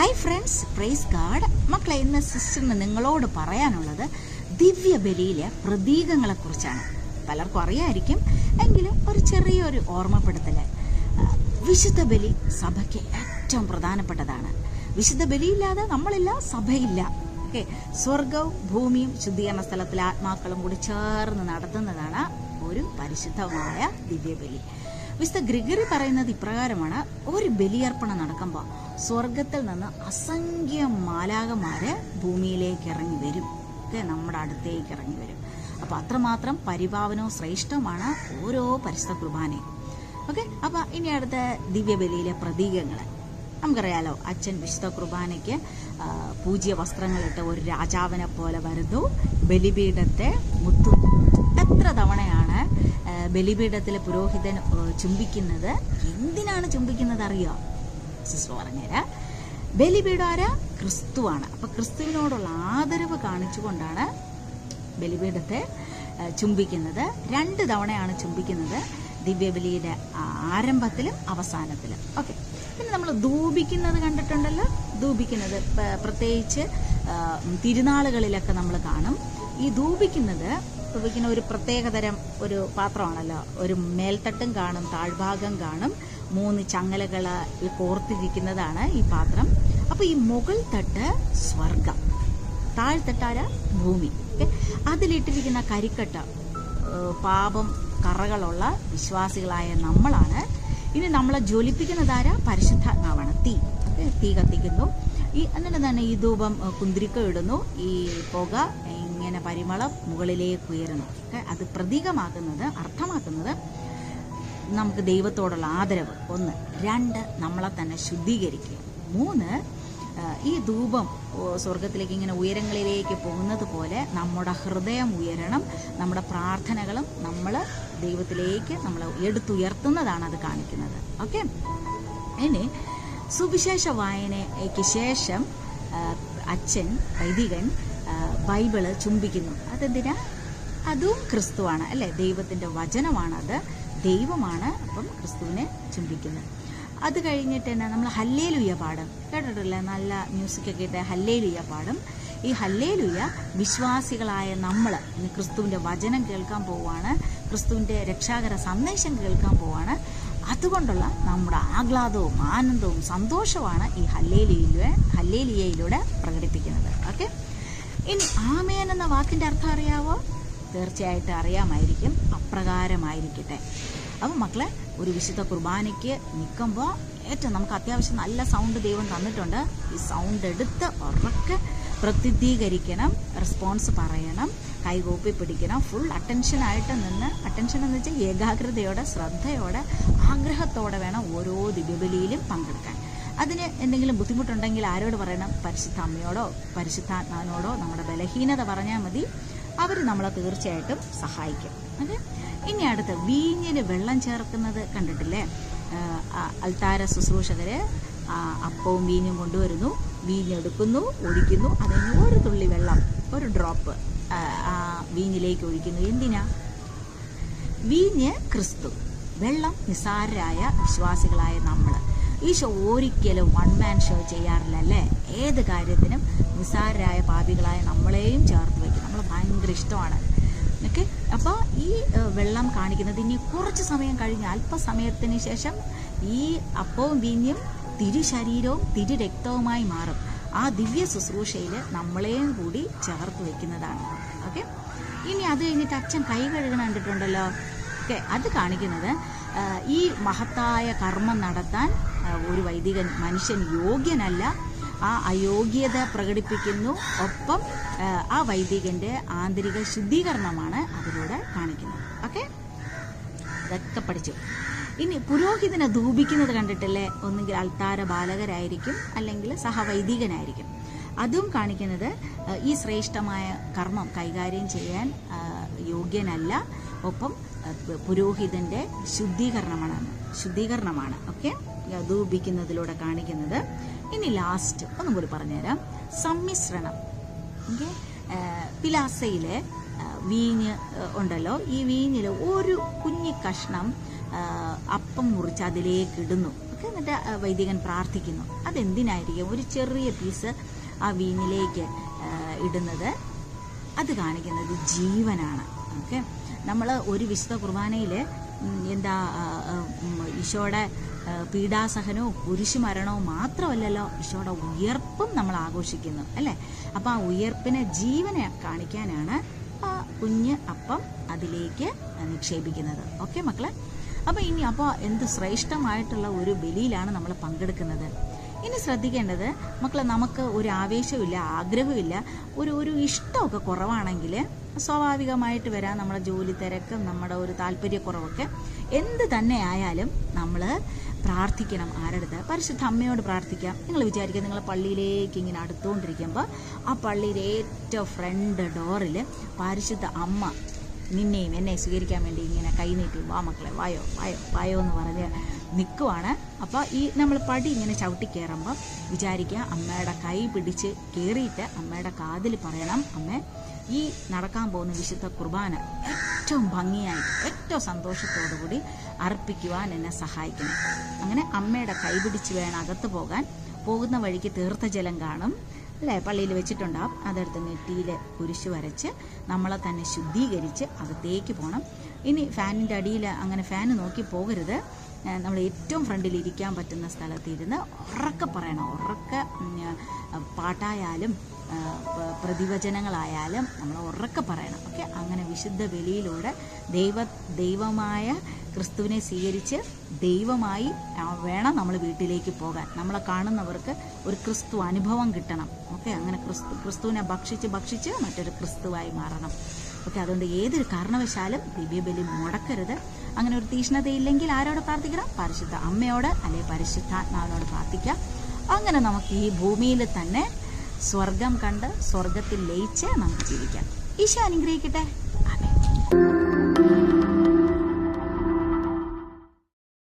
Hi friends praise God മക്കളെ ഇന്ന് സിസ്റ്ററിന് നിങ്ങളോട് പറയാനുള്ളത് ദിവ്യബലിയിലെ പ്രതീകങ്ങളെക്കുറിച്ചാണ്. പലർക്കും അറിയായിരിക്കും. എങ്കിലും ഒരു ചെറിയൊരു ഓർമ്മപ്പെടുത്തൽ. ആ, വിശുദ്ധ ബലി സഭയ്ക്ക് ഏറ്റവും പ്രധാനപ്പെട്ടതാണ്. വിശുദ്ധ ബലിയില്ലാതെ നമ്മളില്ല സഭയില്ല. ഓക്കെ? സ്വർഗവും ഭൂമിയും ശുദ്ധീകരണ സ്ഥലത്തിലെ ആത്മാക്കളും കൂടി ചേർന്ന് നടത്തുന്നതാണ് ഒരു പരിശുദ്ധമായ ദിവ്യബലി. വിശുദ്ധ ഗ്രിഗറി പറയുന്നത് ഇപ്രകാരമാണ്. ഒരു ബലിയർപ്പണം നടക്കുമ്പോൾ സ്വർഗത്തിൽ നിന്ന് അസംഖ്യം മാലാകമാർ ഭൂമിയിലേക്ക് ഇറങ്ങി വരും. ഒക്കെ നമ്മുടെ അടുത്തേക്ക് ഇറങ്ങി വരും. അപ്പൊ അത്രമാത്രം പരിപാവനവും ശ്രേഷ്ഠമാണ് ഓരോ പരിശുദ്ധ കുർബാനയും. ഓക്കെ അപ്പൊ ഇനി അടുത്ത ദിവ്യബലിയിലെ പ്രതീകങ്ങൾ നമുക്കറിയാലോ അച്ഛൻ വിശുദ്ധ കുർബാനയ്ക്ക് പൂജ്യ വസ്ത്രങ്ങളിട്ട് ഒരു രാജാവിനെ പോലെ വരുന്നു. ബലിപീഠത്തെ മുത്തു എത്ര തവണയാണ് ബലിപീഠത്തിലെ പുരോഹിതൻ ചുംബിക്കുന്നത്? എന്തിനാണ് ചുംബിക്കുന്നത് അറിയോ സിസ്റ്റർ പറഞ്ഞുതരാം ബലിപീഠം ആരാ? ക്രിസ്തുവാണ്. അപ്പൊ ക്രിസ്തുവിനോടുള്ള ആദരവ് കാണിച്ചുകൊണ്ടാണ് ബലിപീഠത്തെ ചുംബിക്കുന്നത്. രണ്ട് തവണയാണ് ചുംബിക്കുന്നത്. ദിവ്യബലിയുടെ ആരംഭത്തിലും അവസാനത്തിലും. ഓക്കെ. പിന്നെ നമ്മൾ ധൂപിക്കുന്നത് കണ്ടിട്ടുണ്ടല്ലോ. ധൂപിക്കുന്നത് പ്രത്യേകിച്ച് തിരുനാളുകളിലൊക്കെ നമ്മൾ കാണും. ഈ ധൂപിക്കുന്നത് ധൂപിക്കുന്ന ഒരു പ്രത്യേകതരം ഒരു പാത്രമാണല്ലോ. ഒരു മേൽത്തട്ടും കാണും താഴ്ഭാഗം കാണും. മൂന്ന് ചങ്ങലകൾ കോർത്തിരിക്കുന്നതാണ് ഈ പാത്രം. അപ്പോൾ ഈ മുകൾ തട്ട് സ്വർഗം താഴ്ത്തട്ടാര ഭൂമി. അതിലിട്ടിരിക്കുന്ന കരിക്കട്ട പാപം കറകളുള്ള വിശ്വാസികളായ നമ്മളാണ്. ഇനി നമ്മളെ ജ്വലിപ്പിക്കുന്നതാര പരിശുദ്ധാത്മാവാണ്. തീ. തീ കത്തിക്കുന്നു. ഈ എന്നിട്ട് തന്നെ ഈ ധൂപം കുന്തിരിക്ക ഇടുന്നു. ഈ പുക ഇങ്ങനെ പരിമളം മുകളിലേക്ക് ഉയരുന്നു. അത് പ്രതീകമാക്കുന്നത് അർത്ഥമാക്കുന്നത് നമുക്ക് ദൈവത്തോടുള്ള ആദരവ്. ഒന്ന്. രണ്ട് നമ്മളെ തന്നെ ശുദ്ധീകരിക്കുക. മൂന്ന് ഈ ധൂപം സ്വർഗത്തിലേക്ക് ഇങ്ങനെ ഉയരങ്ങളിലേക്ക് പോകുന്നത് പോലെ നമ്മുടെ ഹൃദയം ഉയരണം നമ്മുടെ പ്രാർത്ഥനകളും നമ്മൾ ദൈവത്തിലേക്ക് നമ്മൾ എടുത്തുയർത്തുന്നതാണ് അത് കാണിക്കുന്നത്. ഓക്കെ? ഇനി സുവിശേഷ വായനയ്ക്ക് ശേഷം അച്ഛൻ വൈദികൻ ബൈബിൾ ചുംബിക്കുന്നു. അതെന്തിനാ? അതും ക്രിസ്തുവാണ് അല്ലെ? ദൈവത്തിന്റെ വചനമാണത് ദൈവമാണ് അപ്പം ക്രിസ്തുവിനെ ചുംബിക്കുന്നത്. അത് കഴിഞ്ഞിട്ട് തന്നെ നമ്മൾ ഹല്ലേലുയ പാടും. കേട്ടിട്ടില്ലേ? നല്ല മ്യൂസിക് ഒക്കെ ഇട്ട് ഹല്ലേലുയ പാടും. ഈ ഹല്ലേലുയ വിശ്വാസികളായ നമ്മൾ ക്രിസ്തുവിന്റെ വചനം കേൾക്കാൻ പോവുകയാണ് ക്രിസ്തുവിന്റെ രക്ഷാകര സന്ദേശം കേൾക്കാൻ പോവാണ്. അതുകൊണ്ടുള്ള നമ്മുടെ ആഹ്ലാദവും ആനന്ദവും സന്തോഷവുമാണ് ഈ ഹല്ലേലിയിലൂടെ ഹല്ലേലിയയിലൂടെ പ്രകടിപ്പിക്കുന്നത്. ഓക്കെ ഇനി ആമേൻ എന്ന വാക്കിന്റെ അർത്ഥം അറിയാവോ? തീർച്ചയായിട്ടും അറിയാമായിരിക്കും. അപ്രകാരമായിരിക്കട്ടെ. അപ്പം മക്കളെ ഒരു വിശുദ്ധ കുർബാനയ്ക്ക് നിൽക്കുമ്പോൾ ഏറ്റവും നമുക്ക് അത്യാവശ്യം നല്ല സൗണ്ട് ദൈവം തന്നിട്ടുണ്ട്. ഈ സൗണ്ട് എടുത്ത് ഉറക്കെ പ്രസിദ്ധീകരിക്കണം റെസ്പോൺസ് പറയണം കൈകൂപ്പി പിടിക്കണം ഫുൾ അറ്റൻഷനായിട്ട് നിന്ന് അറ്റൻഷൻ എന്ന് വെച്ചാൽ ഏകാഗ്രതയോടെ ശ്രദ്ധയോടെ ആഗ്രഹത്തോടെ വേണം ഓരോ ദിവ്യബലിയിലും പങ്കെടുക്കാൻ. അതിന് എന്തെങ്കിലും ബുദ്ധിമുട്ടുണ്ടെങ്കിൽ ആരോട് പറയണം? പരിശുദ്ധ അമ്മയോടോ പരിശുദ്ധാത്മാവിനോടോ നമ്മുടെ ബലഹീനത പറഞ്ഞാൽ മതി. അവർ നമ്മളെ തീർച്ചയായിട്ടും സഹായിക്കും. ഓക്കെ ഇനി അടുത്ത് വീഞ്ഞിന് വെള്ളം ചേർക്കുന്നത് കണ്ടിട്ടില്ലേ? അൽത്താര ശുശ്രൂഷകര് അപ്പവും വീഞ്ഞും കൊണ്ടുവരുന്നു. വീഞ്ഞെടുക്കുന്നു ഒഴിക്കുന്നു. അതിന് ഒരു തുള്ളി വെള്ളം ഒരു ഡ്രോപ്പ് വീഞ്ഞിലേക്ക് ഒഴിക്കുന്നു. എന്തിനാ? വീഞ്ഞ് ക്രിസ്തു വെള്ളം നിസാരരായ വിശ്വാസികളായ നമ്മൾ ഈശോ ഒരിക്കലും വൺ മാൻ ഷോ ചെയ്യാറില്ല അല്ലേ? ഏത് കാര്യത്തിനും നിസാരരായ പാപികളായ നമ്മളെയും ചേർത്ത് വയ്ക്കും. നമ്മൾ ഭയങ്കര ഇഷ്ടമാണ്. ഓക്കെ? അപ്പോൾ ഈ വെള്ളം കാണിക്കുന്നത് ഇനി കുറച്ച് സമയം കഴിഞ്ഞ് അല്പസമയത്തിന് ശേഷം ഈ അപ്പവും വീഞ്ഞും തിരു ശരീരവും തിരു രക്തവുമായി മാറും. ആ ദിവ്യ ശുശ്രൂഷയിൽ നമ്മളെയും കൂടി ചേർത്ത് വെക്കുന്നതാണ്. ഓക്കെ ഇനി അത് കഴിഞ്ഞിട്ട് അച്ഛൻ കൈ കഴുകണം കണ്ടിട്ടുണ്ടല്ലോ. ഓക്കെ അത് കാണിക്കുന്നത് ഈ മഹത്തായ കർമ്മം നടത്താൻ ഒരു വൈദികൻ മനുഷ്യൻ യോഗ്യനല്ല ആ അയോഗ്യത പ്രകടിപ്പിക്കുന്നു. ഒപ്പം ആ, വൈദികന്റെ ആന്തരിക ശുദ്ധീകരണമാണ് അതിലൂടെ കാണിക്കുന്നത്. ഓക്കെ ഇതൊക്കെ പഠിച്ചു. ഇനി പുരോഹിതനെ ധൂപിക്കുന്നത് കണ്ടിട്ടില്ലേ ഒന്നുകിൽ അൾത്താര ബാലകരായിരിക്കും അല്ലെങ്കിൽ സഹവൈദികനായിരിക്കും. അതും കാണിക്കുന്നത് ഈ ശ്രേഷ്ഠമായ കർമ്മം കൈകാര്യം ചെയ്യാൻ യോഗ്യനല്ല. ഒപ്പം പുരോഹിതന്റെ ശുദ്ധീകരണമാണ് ശുദ്ധീകരണമാണ്. ഓക്കെ? ധൂപിക്കുന്നതിലൂടെ കാണിക്കുന്നത്. ഇനി ലാസ്റ്റ് ഒന്നും കൂടി പറഞ്ഞുതരാം. സമ്മിശ്രണം. ഓക്കെ? പിലാസയിലെ വീഞ്ഞ് ഉണ്ടല്ലോ. ഈ വീഞ്ഞിൽ ഒരു കുഞ്ഞി കഷ്ണം അപ്പം മുറിച്ച് അതിലേക്ക് ഇടുന്നു. ഒക്കെ എന്നിട്ട് വൈദികൻ പ്രാർത്ഥിക്കുന്നു. അതെന്തിനായിരിക്കും? ഒരു ചെറിയ പീസ് ആ വീഞ്ഞിലേക്ക് ഇടുന്നത്. അത് കാണിക്കുന്നത് ജീവനാണ്. ഓക്കെ നമ്മൾ ഒരു വിശുദ്ധ കുർബാനയിൽ എന്താ ഈശോയുടെ പീഡാസഹനവും കുരിശുമരണവും മാത്രമല്ലല്ലോ ഈശോയുടെ ഉയർപ്പും നമ്മൾ ആഘോഷിക്കുന്നു. അല്ലേ? അപ്പോൾ ആ ഉയർപ്പിനെ ജീവനെ കാണിക്കാനാണ് കുഞ്ഞ് അപ്പം അതിലേക്ക് നിക്ഷേപിക്കുന്നത്. ഓക്കെ മക്കളെ? അപ്പോൾ ഇനി അപ്പോൾ എന്ത് ശ്രേഷ്ഠമായിട്ടുള്ള ഒരു ബലിയിലാണ് നമ്മൾ പങ്കെടുക്കുന്നത്? ഇനി ശ്രദ്ധിക്കേണ്ടത് മക്കളെ നമുക്ക് ഒരു ആവേശമില്ല ആഗ്രഹമില്ല ഒരു ഒരു ഇഷ്ടമൊക്കെ കുറവാണെങ്കിൽ സ്വാഭാവികമായിട്ട് വരാം നമ്മുടെ ജോലി തിരക്കും നമ്മുടെ ഒരു താല്പര്യക്കുറവൊക്കെ എന്ത് തന്നെ ആയാലും നമ്മൾ പ്രാർത്ഥിക്കണം ആരടുത്ത്. പരിശുദ്ധ അമ്മയോട് പ്രാർത്ഥിക്കാം. നിങ്ങൾ വിചാരിക്കുക നിങ്ങൾ പള്ളിയിലേക്ക് ഇങ്ങനെ അടുത്തുകൊണ്ടിരിക്കുമ്പോൾ ആ പള്ളിയിലെ ഏറ്റവും ഫ്രണ്ട് ഡോറിൽ പരിശുദ്ധ അമ്മ നിന്നെയും എന്നെ സ്വീകരിക്കാൻ വേണ്ടി ഇങ്ങനെ കൈനീട്ടി വാ മക്കളെ വായോ വായോ വായോ എന്ന് പറഞ്ഞ് നിൽക്കുവാണ് അപ്പോൾ ഈ നമ്മൾ പടി ഇങ്ങനെ ചവിട്ടി കയറുമ്പോൾ വിചാരിക്കുക അമ്മയുടെ കൈ പിടിച്ച് കയറിയിട്ട് അമ്മയുടെ കാതിൽ പറയണം അമ്മ ഈ നടക്കാൻ പോകുന്ന വിശുദ്ധ കുർബാന ഏറ്റവും ഭംഗിയായി ഏറ്റവും സന്തോഷത്തോടു കൂടി അർപ്പിക്കുവാൻ എന്നെ സഹായിക്കണം. അങ്ങനെ അമ്മയുടെ കൈ പിടിച്ച് വേണം അകത്ത് പോകാൻ. പോകുന്ന വഴിക്ക് തീർത്ഥജലം കാണും. അല്ലേ പള്ളിയിൽ വെച്ചിട്ടുണ്ടാവും അതെടുത്ത് നെറ്റിയിൽ കുരിശ് വരച്ച് നമ്മളെ തന്നെ ശുദ്ധീകരിച്ച് അകത്തേക്ക് പോകണം ഇനി ഫാനിന്റെ അടിയിൽ അങ്ങനെ ഫാൻ നോക്കി പോകരുത്. നമ്മൾ ഏറ്റവും ഫ്രണ്ടിൽ ഇരിക്കാൻ പറ്റുന്ന സ്ഥലത്തിരുന്ന് ഉറക്കെ പറയണം. ഉറക്കെ പാട്ടായാലും പ്രതിവചനങ്ങളായാലും നമ്മൾ ഉറക്കെ പറയണം. ഓക്കെ? അങ്ങനെ വിശുദ്ധ ബലിയിലൂടെ ദൈവ ദൈവമായ ക്രിസ്തുവിനെ സ്വീകരിച്ച് ദൈവമായി വേണം നമ്മൾ വീട്ടിലേക്ക് പോകാൻ. നമ്മളെ കാണുന്നവർക്ക് ഒരു ക്രിസ്തു അനുഭവം കിട്ടണം. ഓക്കെ? അങ്ങനെ ക്രിസ്തു ക്രിസ്തുവിനെ ഭക്ഷിച്ച് ഭക്ഷിച്ച് മറ്റൊരു ക്രിസ്തുവായി മാറണം. ഓക്കെ? അതുകൊണ്ട് ഏതൊരു കാരണവശാലും ദിവ്യബലി മുടക്കരുത്. അങ്ങനെ ഒരു തീഷ്ണതയില്ലെങ്കിൽ ആരോട് പ്രാർത്ഥിക്കണം? പരിശുദ്ധ അമ്മയോട് അല്ലെങ്കിൽ പരിശുദ്ധാത്മാവിനോട് പ്രാർത്ഥിക്കാം. അങ്ങനെ നമുക്ക് ഈ ഭൂമിയിൽ തന്നെ സ്വർഗം കണ്ട് സ്വർഗത്തിൽ ലയിച്ച് നമുക്ക് ജീവിക്കാം. ഈശോ അനുഗ്രഹിക്കട്ടെ.